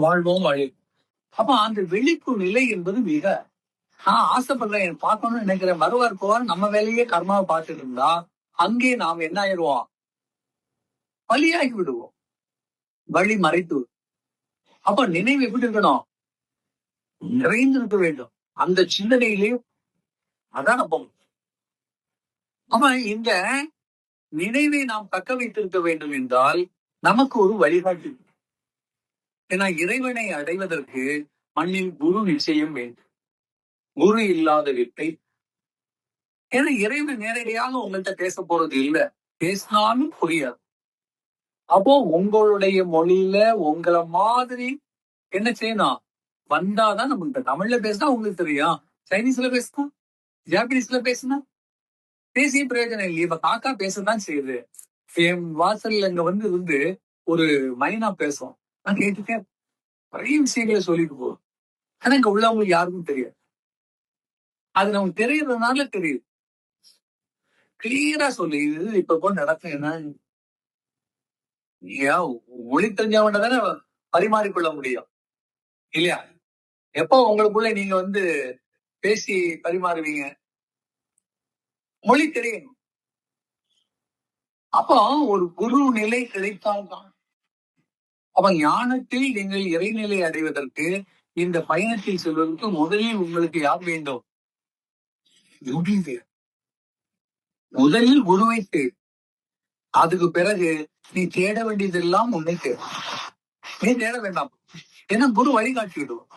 வாழ்வோம் வழி அப்ப அந்த விழிப்பு நிலை என்பது மிக நான் ஆசைப்படுறேன் என் பார்க்கணும்னு நினைக்கிறேன் வருவார் போவார் நம்ம வேலையே கர்மாவை பார்த்துட்டு இருந்தா அங்கே நாம் என்ன ஆயிடுவோம்? பலியாகி விடுவோம். வழி மறைத்து அப்ப நினைவு எப்படி இருக்கணும்? நிறைந்து இருக்க வேண்டும். அந்த சிந்தனையிலே அதான் அப்போ அப்ப இந்த நினைவை நாம் தக்க வைத்திருக்க வேண்டும் என்றால் நமக்கு ஒரு வழிகாட்டு ஏன்னா இறைவனை அடைவதற்கு மண்ணில் குரு நிச்சயம் வேண்டும். குரு இல்லாத வித்தை ஏன்னா இறைவன் நேரடியாக உங்கள்கிட்ட பேச போறது இல்ல. பேசினாலும் புரியாது. அப்போ உங்களுடைய மொழியில உங்களை மாதிரி என்ன செய்யணும்? வந்தாதான் நமக்கு தமிழ்ல பேசினா உங்களுக்கு தெரியும் சைனீஸ்ல பேசினா? ஜாப்பனீஸ்ல பேசினா? பேசிய பிரயோஜனம் இல்லையே. இப்ப காக்கா பேசத்தான் செய்யுது. என் வாசல்ல இங்க வந்து இருந்து ஒரு மைனா பேசும் நான் கேட்டுட்டேன் நிறைய விஷயங்களை சொல்லிட்டு போ. ஆனா இங்க உள்ளவங்களுக்கு யாருக்கும் தெரியாது. அது நமக்கு தெரியறதுனால தெரியுது. கிளியரா சொல்லு. இது இப்ப போய் நடக்கும். என்ன? ஏன்? மொழி தெரிஞ்சவன்ட தானே பரிமாறிக்கொள்ள முடியும். இல்லையா? எப்போ உங்களுக்குள்ள நீங்க வந்து பேசி பரிமாறுவீங்க? மொழி தெரியணும். அப்போ ஒரு குரு நிலை கிடைத்தால்தான் அப்ப ஞானத்தில் நீங்கள் இறைநிலை அடைவதற்கு இந்த பயணத்தில் செல்வதற்கு முதலில் உங்களுக்கு யார் வேண்டும். முதலில் குருவை தேடு. அதுக்கு பிறகு நீ தேட வேண்டியதெல்லாம் உன்னை தேடு. நீ தேட வேண்டாம். ஏன்னா குரு வழிகாட்டி விடுவோம்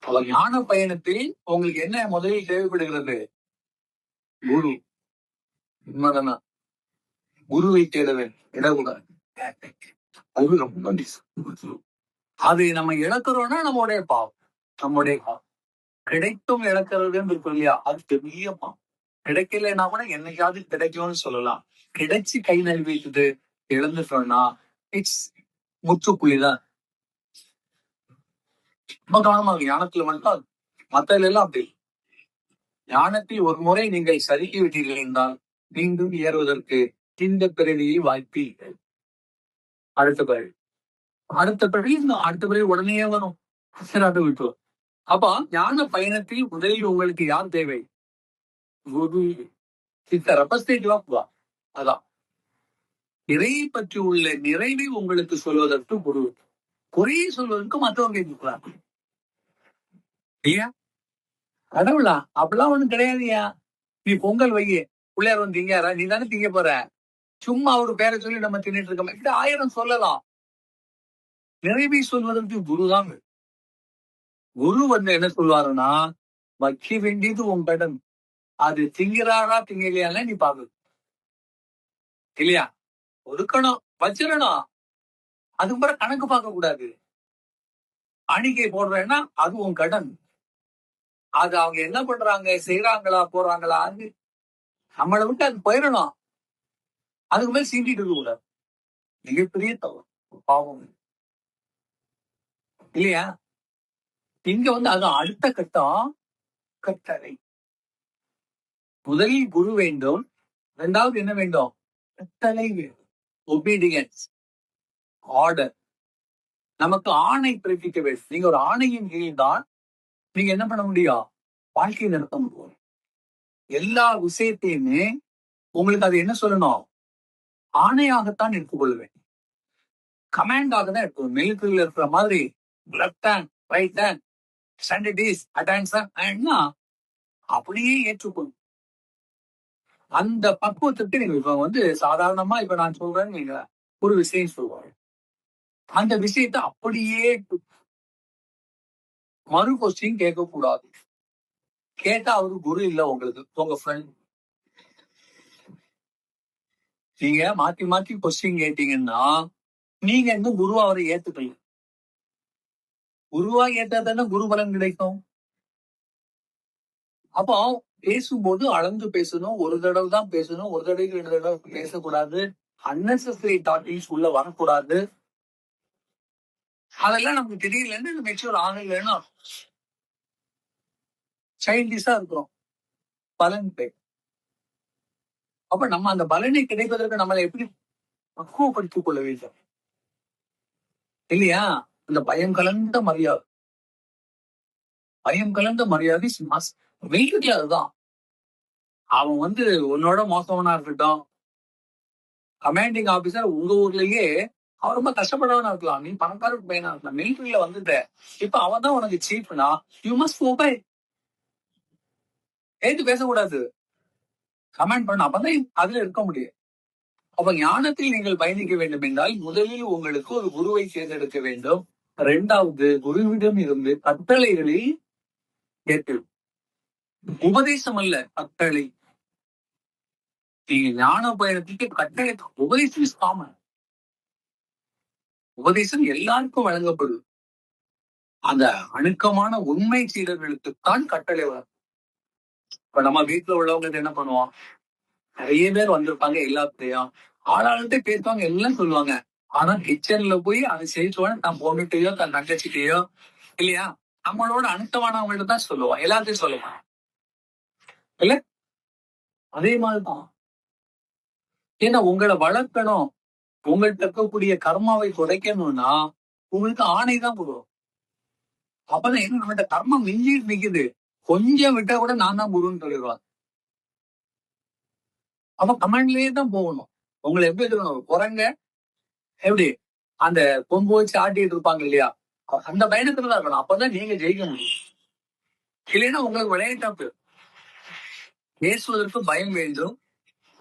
அவ ஞான பயணத்தில் உங்களுக்கு என்ன முதலில் தேவைப்படுகிறது? குரு. உண்மைதானா? குருவை தேட வேண்டும். நிச- அது நம்ம இழக்கிறோம்னா நம்முடைய பாவம் நம்முடைய பாவம் கிடைத்தும் இழக்கிறதுன்னு இருக்கும் இல்லையா அது பெரிய பாவம் கிடைக்கலைன்னா கூட என்னைக்காவது கிடைக்கும்னு சொல்லலாம் கிடைச்சு கை நழுவிட்டுது இழந்துட்டோம்னா இட்ஸ் முற்றுப்புள்ளிதான் ரொம்ப இருக்கு. ஞானத்துல அது. மத்ததுல எல்லாம் அப்படி இல்லை. ஞானத்தில் ஒரு முறை நீங்கள் சறுக்கி விட்டீர்கள் என்றால் மீண்டும் ஏறுவதற்கு இந்த பிறவியை வாய்ப்பு இல்லை. அடுத்த பிறவி அடுத்த பிறவி அடுத்த பிறவி உடனே வரும். சிறாட்டு அதை விட்டுரும் அப்ப ஞான பயணத்தில் முதலில் உங்களுக்கு யார் தேவை? குரு. சித்த ரெப்ரஸன்டேட்டிவா வா. அதான். இறையை பற்றி உள்ள நிறைவை உங்களுக்கு சொல்வதற்கு குரு. குறையை சொல்வதற்கு மற்றவங்க ஐயா? கடவுளா? அப்படிலாம் ஒண்ணும் கிடையாதுயா நீ பொங்கல் வைய. பிள்ளையார் வந்து திங்காரா நீ தானே திங்க போற? சும்மா ஒரு பேரை சொல்லி நம்ம தின்னுட்டு இருக்கோம். இப்படி ஆயிரம் சொல்லலாம். நிறைவி சொல்வதற்கு குருதான் குரு வந்து என்ன சொல்வாருன்னா வைக்க வேண்டியது உன் கடன் அது திங்கிறாரா திங்கலையா நீ பாக்கு இல்லையா? ஒதுக்கணும். வச்சிடணும். அது பிறகு கணக்கு பார்க்க கூடாது. அணிக்கை போடுறேன்னா அது உன் கடன். அது அவங்க என்ன பண்றாங்க? செய்யறாங்களா போறாங்களா? அது நம்மளை விட்டு அது போயிடணும். அதுக்கு மேல சீண்டிட்டு இருக்க கூடாது. மிகப்பெரிய தவறு. பாவம். இல்லையா? இங்க வந்து அது அடுத்த கட்டம் கட்டளை. முதலில் குரு வேண்டும். இரண்டாவது என்ன வேண்டும்? கட்டளை வேண்டும். ஒபீடியன்ஸ் ஆர்டர் நமக்கு ஆணை பிறப்பிக்க வேண்டும். நீங்க ஒரு ஆணையின் கீழ் தான் நீங்க என்ன பண்ண முடியும்? வாழ்க்கை நடத்த முடியும். எல்லா விஷயத்தையுமே உங்களுக்கு அது என்ன சொல்லணும்? ஆணையாகத்தான் எடுத்துக்கொள்ள வேண்டும் கமாண்டாக தான் எடுத்துக்கணும் மிலிட்டரியில் இருக்கிற மாதிரி லெப்ட் ஹேண்ட் ரைட் ஹேண்ட் அப்படியே ஏற்றுக்கொள்ளும் அந்த பக்குவத்துக்கு நீங்க இப்ப வந்து சாதாரணமா இப்ப நான் சொல்றேன்னு நீங்க ஒரு விஷயம் சொல்லுவாங்க அந்த விஷயத்தை அப்படியே மறு கொஸ்டின் கேட்க கூடாது கேட்டா அவரு குரு இல்ல உங்களுக்கு உங்க ஃப்ரெண்ட் நீங்க மாத்தி மாத்தி கொஸ்டின் கேட்டீங்கன்னா நீங்க இன்னும் குருவா அவரை ஏத்துக்கல. குருவா ஏத்தா தானே குரு பலன் கிடைக்கும். அப்போ பேசும்போது அளந்து பேசணும் ஒரு தடவை தான் பேசணும் ஒரு தடவை ரெண்டு தடவை பேசக்கூடாது. அன்னெசரி டாட்டிங்ஸ் உள்ள வரக்கூடாது. அதெல்லாம் நமக்கு தெரியலன்னு மெச்சூர் ஆகலைன்னா சைல்டிஷா இருக்கிறோம். பலன் பே அப்ப நம்ம அந்த பலனை கிடைப்பதற்கு நம்மளை எப்படி பக்குவப்படுத்திக் கொள்ள வேண்டும்? இல்லையா? அந்த பயம் கலந்த மரியாதை. பயம் கலந்த மரியாதை வெயிட்டுல அதுதான். அவன் வந்து உன்னோட மோசவனா இருக்கட்டும். கமாண்டிங் ஆபீசர் உங்க ஊர்லயே அவன் ரொம்ப கஷ்டப்படவனா இருக்கலாம். நீ பணக்கார பையனா இருக்கலாம். மிலிட்ரியில வந்துட்ட. இப்ப அவன் தான் உனக்கு சீப்னா யூ மஸ்ட் ஒபே ஏத்து பேசக்கூடாது? கமெண்ட் பண்ண அப்பதான் அதுல இருக்க முடியும். அப்ப ஞானத்தில் நீங்கள் பயணிக்க வேண்டும் என்றால் முதலில் உங்களுக்கு ஒரு குருவை தேர்ந்தெடுக்க வேண்டும். இரண்டாவது குருவிடம் இருந்து கட்டளைகளில் கேட்க உபதேசம் அல்ல கட்டளை. நீங்க ஞான பயணத்துக்கு கட்டளை உபதேசம் இஸ் காமன் உபதேசம் எல்லாருக்கும் வழங்கப்படும். அந்த அணுக்கமான உண்மை சீடர்களுக்குத்தான் கட்டளை வரும் இப்ப நம்ம வீட்டுல உள்ளவங்க என்ன பண்ணுவோம்? நிறைய பேர் வந்திருப்பாங்க எல்லாத்தையும் ஆளாளுகிட்ட பேசுவாங்க எல்லாம் சொல்லுவாங்க. ஆனா கிச்சன்ல போய் அதை செய்தோட தன் பொண்ணுகிட்டயோ தன் தங்கச்சிட்டையோ இல்லையா? நம்மளோட அனுத்தமானவங்கள்ட்ட தான் சொல்லுவான் எல்லாத்தையும் சொல்லுவான் இல்ல? அதே மாதிரிதான். ஏன்னா உங்களை வளர்க்கணும். உங்கள்கிட்ட இருக்கக்கூடிய கர்மாவை குறைக்கணும்னா உங்களுக்கு ஆணை தான் போடுவோம். அப்பதான் என்ன நம்மகிட்ட கர்மம் மிஞ்சி நிக்குது. கொஞ்சம் விட்டா கூட நான் தான் குருன்னு சொல்லிடுவாங்க அப்ப கமெண்ட்லயே தான் போகணும். உங்களை எப்படி இருக்கணும் குரங்க? எப்படி? அந்த கொம்பு வச்சு ஆட்டிட்டு இருப்பாங்க இல்லையா? அந்த பயணத்துல தான் இருக்கணும். அப்பதான் நீங்க ஜெயிக்க முடியும். இல்லைன்னா உங்களுக்கு விளையாட்டாப்பு பேசுவதற்கு பயம் வேண்டும்.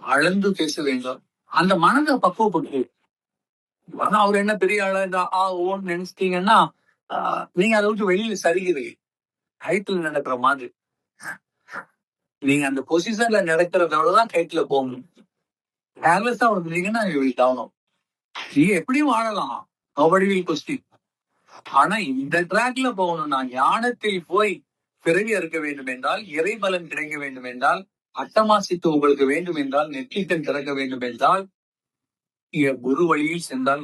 அளந்து பேச வேண்டும். அந்த மனதை பக்குவப்பட்டு ஆனா அவர் என்ன பெரிய ஆளா ஆ ஓன்னு நினைச்சிட்டீங்கன்னா நீங்க அதை விட்டு வெளியில சரிகிறீங்க ஹைட்ல நடக்கிற மாதிரி. நீங்க அந்த பொசிஷன்ல நடக்கிறதோடதான் ஹைட்ல போகணும் கேர்லெஸ்ஸா வந்தீங்கன்னா டவுனும் நீங்க எப்படியும் வாழலாம். நோபடி கொஸ்டின் ஆனா இந்த ட்ராக்ல போகணும்னா ஞானத்தில் போய் பிறவி அறுக்க வேண்டும் என்றால் இறைபலன் கிடைக்க வேண்டும் என்றால் அட்டமாசித்து உங்களுக்கு வேண்டும் என்றால் நெற்றிக்கன் திறக்க வேண்டும் என்றால் குரு வழியில் சென்றால்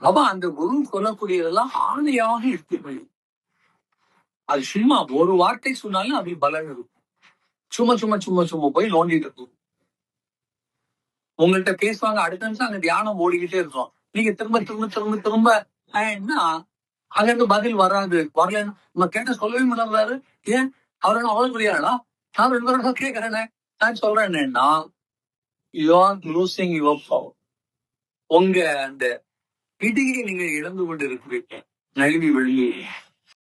அப்ப அந்த குரு சொல்லக்கூடியதெல்லாம் ஆணையாக இருக்கு அது சும்மா ஒரு வார்த்தை சொன்னாலும் அப்படி பலன் இருக்கும். சும்மா சும்மா சும்மா சும்மா போய் நோண்டிட்டு இருக்கும். உங்கள்கிட்ட பேசுவாங்க அடுத்த நிமிஷம் அங்க தியானம் ஓடிக்கிட்டே இருக்கும். நீங்க திரும்ப திரும்ப திரும்ப திரும்ப என்ன அங்க இருந்து பதில் வராது. வரல நம்ம கேட்ட சொல்லவே முடியாது ஏன்? அவர் என்ன அவ்வளவு புரியாதா நான் ரெண்டு பேரும் கேட்கறேனே. நான் சொல்றேன் என்னன்னா you are losing your power உங்க அந்த பிடியை நீங்க இழந்து கொண்டு இருக்கிறீங்க நழுவி வெளியே.